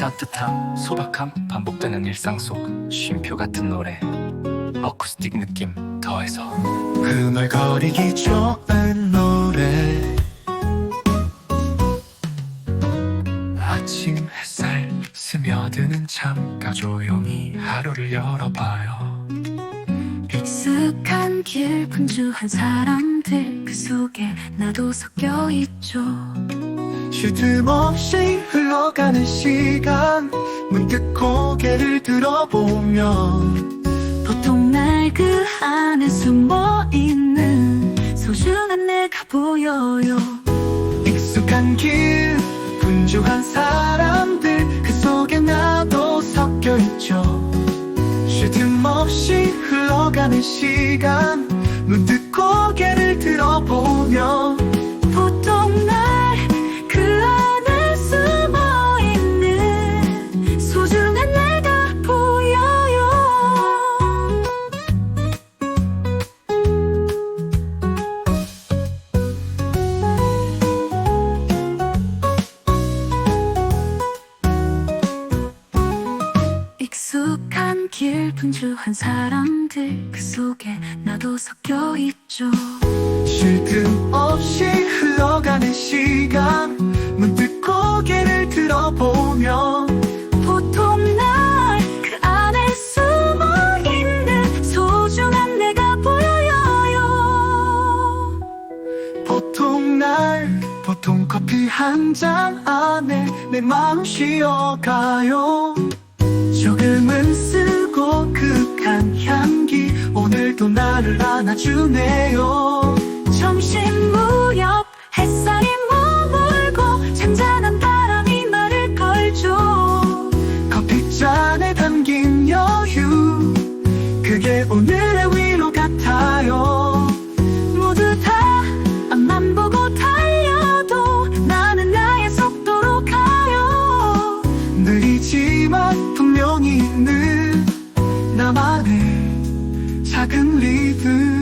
따뜻함, 소박함, 반복되는 일상 속 쉼표 같은 노래. 어쿠스틱 느낌 더해서. 흥얼거리기 좋은 노래. 아침 햇살 스며드는 잠가 조용히 하루를 열어봐요. 익숙한 길 분주한 사람들 그 속에 나도 섞여 있죠 쉴틈 없이 흘러가는 시간. 문득 고개를 들어보면 보통 날 그 안에 숨어 있는 소중한 내가 보여요. 익숙한 길 분주한 사람들 그 속에 나도 섞여 있죠. 쉴틈 없이 흘러가는 시간. 문득 고개를 들어보면 익숙한 길 분주한 사람들 그 속에 나도 섞여 있죠. 쉴 틈 없이 흘러가는 시간 문득 고개를 들어보면 보통 날 그 안에 숨어 있는 소중한 내가 보여요. 보통 날 보통 커피 한 잔 안에 내 마음 쉬어가요 조금은 쓰고 극한 향기. 오늘도 나를 안아주네요. 점심 무렵 햇살이 머물고 잔잔한 바람이 말을 걸죠. 커피잔에 담긴 여유. 그게 오늘 他肯离分。